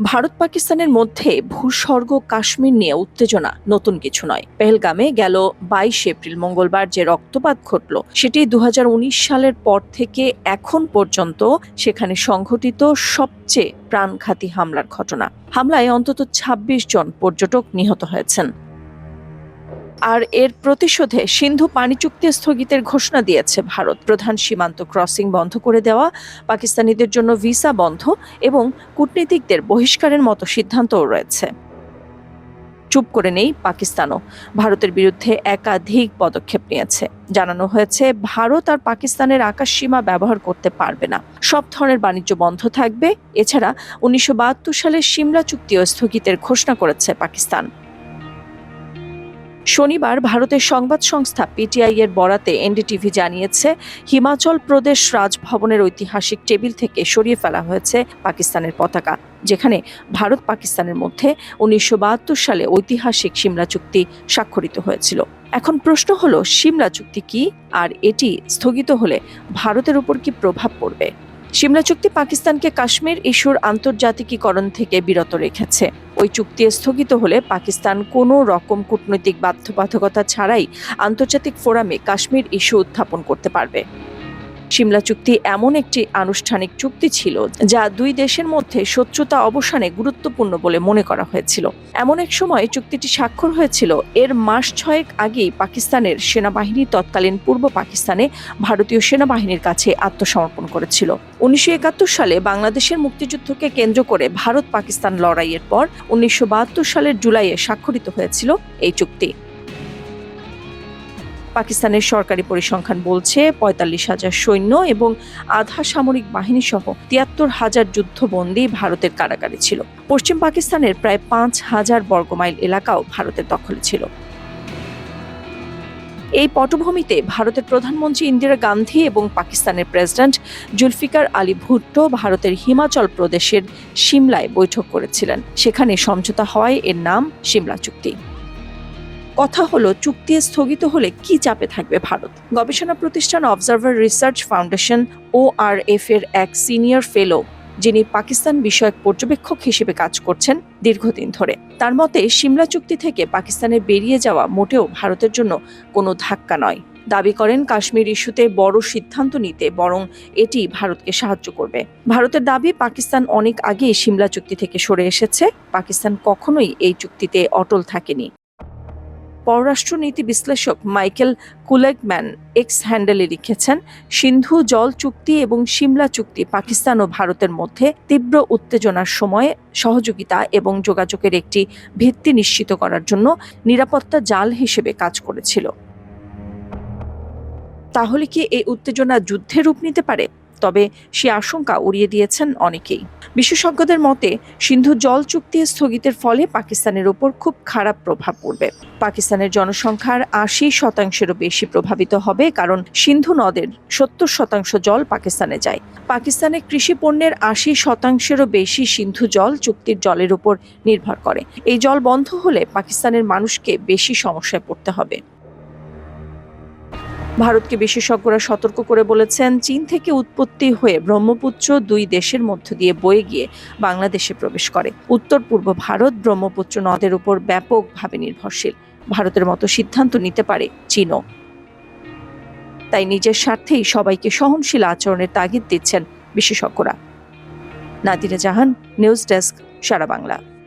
ভারত পাকিস্তানের মধ্যে ভূস্বর্গ, কাশ্মীর নিয়ে উত্তেজনা নতুন কিছু নয়। পেহেলগামে গেল বাইশ এপ্রিল, মঙ্গলবার যে রক্তপাত ঘটল, সেটি দু হাজার উনিশ সালের পর থেকে এখন পর্যন্ত সেখানে সংঘটিত সবচেয়ে প্রাণঘাতী হামলার ঘটনা। হামলায় অন্তত ২৬ জন পর্যটক নিহত হয়েছেন। আর এর প্রতিশোধে সিন্ধু পানি চুক্তি স্থগিতের ঘোষণা দিয়েছে ভারত। প্রধান সীমান্ত ক্রসিং বন্ধ করে দেওয়া, পাকিস্তানিদের জন্য ভিসা বন্ধ এবং কূটনীতিকদের বহিষ্কারের মতো সিদ্ধান্তও রয়েছে। চুপ করে নেই পাকিস্তানও। ভারতের বিরুদ্ধে একাধিক পদক্ষেপ নিয়েছে। জানানো হয়েছে, ভারত আর পাকিস্তানের আকাশ সীমা ব্যবহার করতে পারবে না। সব ধরনের বাণিজ্য বন্ধ থাকবে। এছাড়া উনিশশো সালের সিমলা চুক্তিও স্থগিতের ঘোষণা করেছে পাকিস্তান। শনিবার ভারতের সংবাদ সংস্থা পিটিআই এর বরাতে এনডিটিভি জানিয়েছে, হিমাচল প্রদেশ রাজভবনের ঐতিহাসিক টেবিল থেকে সরিয়ে ফেলা হয়েছে পাকিস্তানের পতাকা, যেখানে ভারত পাকিস্তানের মধ্যে উনিশশো বাহাত্তর সালে ঐতিহাসিক সিমলা চুক্তি স্বাক্ষরিত হয়েছিল। এখন প্রশ্ন হলো, সিমলা চুক্তি কি? আর এটি স্থগিত হলে ভারতের উপর কি প্রভাব পড়বে? সিমলা চুক্তি পাকিস্তানকে কাশ্মীর ইস্যুর আন্তর্জাতিকীকরণ থেকে বিরত রেখেছে। ওই চুক্তি স্থগিত হলে পাকিস্তান কোনো রকম কূটনৈতিক বাধ্যবাধকতা ছাড়াই আন্তর্জাতিক ফোরামে কাশ্মীর ইস্যু উত্থাপন করতে পারবে। সিমলা চুক্তি এমন একটি আনুষ্ঠানিক চুক্তি ছিল যা দুই দেশের মধ্যে শত্রুতা অবসানে গুরুত্বপূর্ণ বলে মনে করা হয়েছিল। এমন এক সময় চুক্তিটি স্বাক্ষর হয়েছিল। এর মাস ছয়েক আগেই পাকিস্তানের সেনাবাহিনী তৎকালীন পূর্ব পাকিস্তানে ভারতীয় সেনাবাহিনীর কাছে আত্মসমর্পণ করেছিল। উনিশশো একাত্তর সালে বাংলাদেশের মুক্তিযুদ্ধকে কেন্দ্র করে ভারত পাকিস্তান লড়াইয়ের পর উনিশশো বাহাত্তর সালের জুলাইয়ে স্বাক্ষরিত হয়েছিল এই চুক্তি। পাকিস্তানের সরকারি পরিসংখ্যান বলছে পঁয়তাল্লিশ হাজার সৈন্য এবং আধা সামরিক বাহিনী সহ তিয়াত্তর হাজার যুদ্ধবন্দী ভারতের কারাগারে ছিল। পশ্চিম পাকিস্তানের প্রায় পাঁচ হাজার বর্গমাইল এলাকাও ভারতের দখলে ছিল। এই পটভূমিতে ভারতের প্রধানমন্ত্রী ইন্দিরা গান্ধী এবং পাকিস্তানের প্রেসিডেন্ট জুলফিকার আলী ভুট্টো ভারতের হিমাচল প্রদেশের সিমলায় বৈঠক করেছিলেন। সেখানে সমঝোতা হওয়ায় এর নাম সিমলা চুক্তি। কথা হলো, চুক্তি স্থগিত হলে কি চাপে থাকবে ভারত? গবেষণা প্রতিষ্ঠান Observer Research Foundation O R F এর এক সিনিয়র ফেলো যিনি পাকিস্তান বিষয়ক পর্যবেক্ষক হিসেবে কাজ করছেন দীর্ঘদিন ধরে। তার মতে, সিমলা চুক্তি থেকে পাকিস্তানের বেরিয়ে যাওয়া মোটেও ভারতের জন্য কোনো ধাক্কা নয়। দাবি করেন, কাশ্মীর ইস্যুতে বড় সিদ্ধান্ত নিতে বরং এটি ভারতকে সাহায্য করবে। ভারতের দাবি, পাকিস্তান অনেক আগেই সিমলা চুক্তি থেকে সরে এসেছে। পাকিস্তান কখনোই এই চুক্তিতে অটল থাকেনি। পররাষ্ট্রনীতি বিশ্লেষক মাইকেল কুলেগম্যান এক্স হ্যান্ডেলে লিখেছেন, সিন্ধু জল চুক্তি এবং সিমলা চুক্তি পাকিস্তান ও ভারতের মধ্যে তীব্র উত্তেজনার সময়ে সহযোগিতা এবং যোগাযোগের একটি ভিত্তি নিশ্চিত করার জন্য নিরাপত্তা জাল হিসেবে কাজ করেছিল। তাহলে কি এই উত্তেজনা যুদ্ধে রূপ নিতে পারে? তবে সে আশঙ্কা উড়িয়ে দিয়েছেন অনেকেই। বিশেষজ্ঞদের মতে, সিন্ধু জল চুক্তি স্থগিতের ফলে পাকিস্তানের ওপর খুব খারাপ প্রভাব পড়বে। পাকিস্তানের জনসংখ্যার আশি শতাংশেরও বেশি প্রভাবিত হবে কারণ সিন্ধু নদের সত্তর শতাংশ জল পাকিস্তানে যায়। পাকিস্তানের কৃষি পণ্যের আশি শতাংশেরও বেশি সিন্ধু জল চুক্তির জলের উপর নির্ভর করে। এই জল বন্ধ হলে পাকিস্তানের মানুষকে বেশি সমস্যায় পড়তে হবে। ভারতকে বিশেষজ্ঞরা সতর্ক করে বলেছেন, চীন থেকে উৎপত্তি হয়ে ব্রহ্মপুত্র দুই দেশের মধ্য দিয়ে বয়ে গিয়ে বাংলাদেশে প্রবেশ করে। উত্তর পূর্ব ভারত ব্রহ্মপুত্র নদের উপর ব্যাপকভাবে নির্ভরশীল। ভারতের মতো সিদ্ধান্ত নিতে পারে চীনও। তাই নিজের স্বার্থেই সবাইকে সহনশীল আচরণের তাগিদ দিচ্ছেন বিশেষজ্ঞরা। Nadira Jahan, news desk, Sara Bangla.